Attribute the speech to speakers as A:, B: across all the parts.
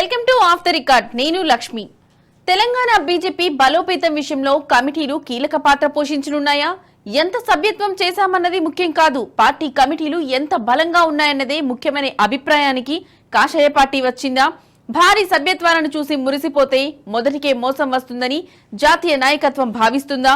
A: Of the record. నేను Lakshmi. Telangana BJP బలోపేతం విషయంలో కమిటీలు కీలక పాత్ర పోషించనున్నాయా? ఎంత సభ్యత్వం చేశామన్నది ముఖ్యం కాదు. పార్టీ కమిటీలు ఎంత బలంగా ఉన్నాయన్నదే ముఖ్యమైన అభిప్రాయానికి కాషాయ పార్టీ వచ్చిందా? భారీ సభ్యత్వాలను చూసి మురిసిపోతే మొదటికే మోసం వస్తుందని జాతీయ నాయకత్వం భావిస్తుందా?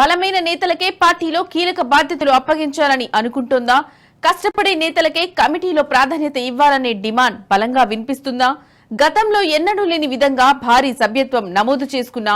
A: బలమైన నేతలకే పార్టీలో కీలక బాధ్యతలు అప్పగించాలని అనుకుంటుందా? కష్టపడే నేతలకే కమిటీలో ప్రాధాన్యత ఇవ్వాలనే డిమాండ్ బలంగా వినిపిస్తుందా? గతంలో ఎన్నడూ లేని విధంగా భారీ సభ్యత్వం నమోదు చేసుకున్న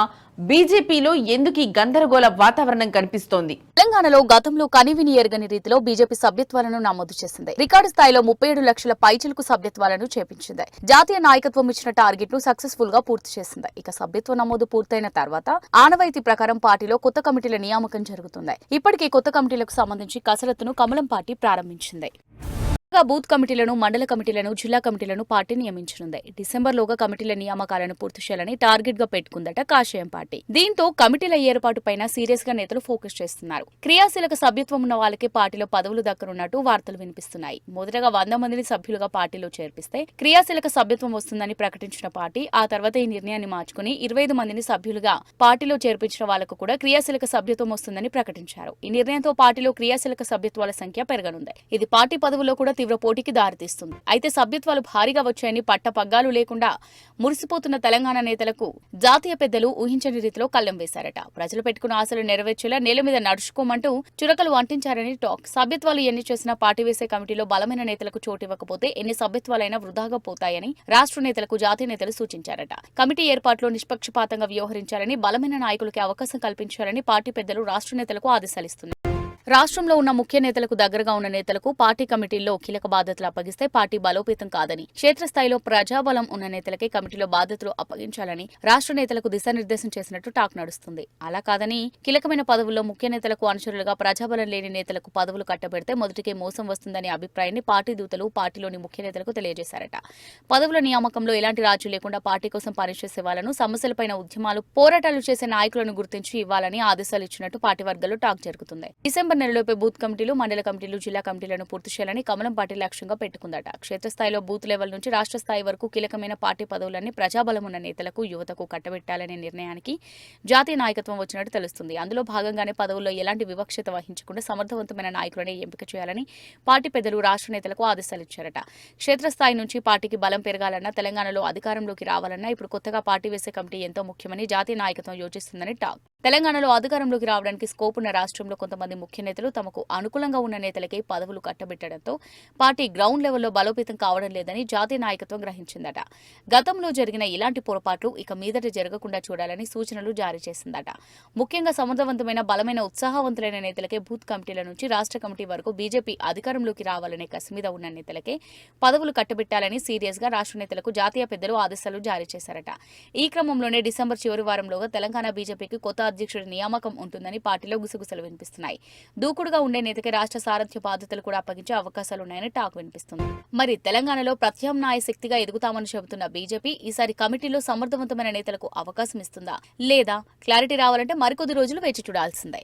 A: బీజేపీలో ఎందుకు ఈ గందరగోళ వాతావరణం కనిపిస్తోంది?
B: తెలంగాణలో గతంలో కనివిని ఎరగని రీతిలో బీజేపీ సభ్యత్వాలను నమోదు చేసింది. రికార్డు స్థాయిలో ముప్పై ఏడు లక్షల పైచిలకు సభ్యత్వాలను చేపించింది. జాతీయ నాయకత్వం ఇచ్చిన టార్గెట్ను సక్సెస్ఫుల్గా పూర్తి చేసింది. ఇక సభ్యత్వ నమోదు పూర్తయిన తర్వాత ఆనవాయితీ ప్రకారం పార్టీలో కొత్త కమిటీల నియామకం జరుగుతుంది. ఇప్పటికే కొత్త కమిటీలకు సంబంధించి కసరత్తును కమలం పార్టీ ప్రారంభించింది. బూత్ కమిటీలను మండల కమిటీలను జిల్లా కమిటీలను పార్టీ నియమించనుంది. డిసెంబర్లోగా కమిటీల నియామకాలను పూర్తి చేయాలని టార్గెట్గా పెట్టుకుందట కాషాయం పార్టీ. దీంతో కమిటీల ఏర్పాటు పైన సీరియస్గా నేతలు ఫోకస్ చేస్తున్నారు. క్రియాశీలక సభ్యత్వం ఉన్న వాళ్ళకి పార్టీలో పదవులు దక్కనున్నట్టు వార్తలు వినిపిస్తున్నాయి. మొదటగా వంద మందిని సభ్యులుగా పార్టీలో చేర్పిస్తే క్రియాశీలక సభ్యత్వం వస్తుందని ప్రకటించిన పార్టీ ఆ తర్వాత ఈ నిర్ణయాన్ని మార్చుకుని ఇరవై ఐదు మందిని సభ్యులుగా పార్టీలో చేర్పించిన వాళ్ళకు కూడా క్రియాశీలక సభ్యత్వం వస్తుందని ప్రకటించారు. ఈ నిర్ణయంతో పార్టీలో క్రియాశీలక సభ్యత్వాల సంఖ్య పెరగనుంది. ఇది పార్టీ పదవుల్లో కూడా తీవ్ర పోటీకి దారితీస్తుంది. అయితే సభ్యత్వాలు భారీగా వచ్చాయని పట్ట పగ్గాలు లేకుండా మురిసిపోతున్న తెలంగాణ నేతలకు జాతీయ పెద్దలు ఊహించని రీతిలో కళ్ళెం వేశారట. ప్రజలు పెట్టుకున్న ఆశలు నెరవేర్చేలా నేల మీద నడుచుకోమంటూ చురకలు అంటించారని టాక్. సభ్యత్వాలు ఎన్ని చేసినా పార్టీ వేసే కమిటీలో బలమైన నేతలకు చోటు ఇవ్వకపోతే ఎన్ని సభ్యత్వాలైనా వృధాగా పోతాయని రాష్ట్ర నేతలకు జాతీయ నేతలు సూచించారట. కమిటీ ఏర్పాటులో నిష్పక్షపాతంగా వ్యవహరించారని బలమైన నాయకులకి అవకాశం కల్పించారని పార్టీ పెద్దలు రాష్ట్ర నేతలకు ఆదేశాలిస్తున్నారు రాష్ట్రంలో ఉన్న ముఖ్య నేతలకు దగ్గరగా ఉన్న నేతలకు పార్టీ కమిటీల్లో కీలక బాధ్యతలు అప్పగిస్తే పార్టీ బలోపేతం కాదని క్షేత్రస్థాయిలో ప్రజాబలం ఉన్న నేతలకే కమిటీలో బాధ్యతలు అప్పగించాలని రాష్ట్ర నేతలకు దిశానిర్దేశం చేసినట్టు టాక్ నడుస్తుంది. అలా కాదని కీలకమైన పదవుల్లో ముఖ్య నేతలకు అనుచరులుగా ప్రజాబలం లేని నేతలకు పదవులు కట్టబెడితే మొదటికే మోసం వస్తుందనే అభిప్రాయాన్ని పార్టీ దూతలు పార్టీలోని ముఖ్య నేతలకు తెలియజేశారట. పదవుల నియామకంలో ఎలాంటి రాజు లేకుండా పార్టీ కోసం పనిచేసే వాళ్ళను సమస్యలపైన ఉద్యమాలు పోరాటాలు చేసే నాయకులను గుర్తించి ఇవ్వాలని ఆదేశాలు ఇచ్చినట్టు పార్టీ వర్గాలు టాక్ జరుగుతుంది. డిసెంబర్ నెలలోపే బూత్ కమిటీలు మండల కమిటీలు జిల్లా కమిటీలను పూర్తి చేయాలని కమలం పార్టీ లక్ష్యంగా పెట్టుకుందట. క్షేత్రస్థాయిలో బూత్ లెవెల్ నుంచి రాష్ట్ర స్థాయి వరకు కీలకమైన పార్టీ పదవులన్నీ ప్రజాబలం ఉన్న నేతలకు యువతకు కట్టబెట్టాలనే నిర్ణయానికి జాతీయ నాయకత్వం వచ్చినట్టు తెలుస్తుంది. అందులో భాగంగానే పదవుల్లో ఎలాంటి వివక్షత వహించకుండా సమర్థవంతమైన నాయకులనే ఎంపిక చేయాలని పార్టీ పెద్దలు రాష్ట్ర నేతలకు ఆదేశాలు ఇచ్చారట క్షేత్రస్థాయి నుంచి పార్టీకి బలం పెరగాలన్నా తెలంగాణలో అధికారంలోకి రావాలన్నా ఇప్పుడు కొత్తగా పార్టీ వేసే కమిటీ ఎంతో ముఖ్యమని జాతీయ నాయకత్వం యోచిస్తుందని టాక్. తెలంగాణలో అధికారంలోకి రావడానికి స్కోప్ ఉన్న రాష్ట్రంలో కొంతమంది ముఖ్య నేతలు తమకు అనుకూలంగా ఉన్న నేతలకే పదవులు కట్టబెట్టడంతో పార్టీ గ్రౌండ్ లెవెల్లో బలోపేతం కావడం లేదని జాతీయ నాయకత్వం గ్రహించిందట. గతంలో జరిగిన ఇలాంటి పొరపాట్లు ఇక మీదట జరగకుండా చూడాలని సూచనలు జారీ చేసిందట. ముఖ్యంగా సమర్థవంతమైన బలమైన ఉత్సాహవంతులైన నేతలకే బూత్ కమిటీల నుంచి రాష్ట్ర కమిటీ వరకు బీజేపీ అధికారంలోకి రావాలనే కసిమీద ఉన్న నేతలకే పదవులు కట్టబెట్టాలని సీరియస్గా రాష్ట్ర నేతలకు జాతీయ పెద్దలు ఆదేశాలు జారీ చేశారట. ఈ క్రమంలోనే డిసెంబర్ చివరి వారంలోగా తెలంగాణ బీజేపీకి కొత్త అధ్యక్షుడి నియామకం ఉంటుందని పార్టీలో గుసగుసలు వినిపిస్తున్నాయి. దూకుడుగా ఉండే నేతకి రాష్ట్ర సారథ్య బాధ్యతలు కూడా అప్పగించే అవకాశాలున్నాయని టాక్ వినిపిస్తుంది. మరి తెలంగాణలో ప్రత్యామ్నాయ శక్తిగా ఎదుగుతామని చెబుతున్న బీజేపీ ఈసారి కమిటీలో సమర్థవంతమైన నేతలకు అవకాశం ఇస్తుందా? లేదా క్లారిటీ రావాలంటే మరికొద్ది రోజులు వేచి చూడాల్సిందే.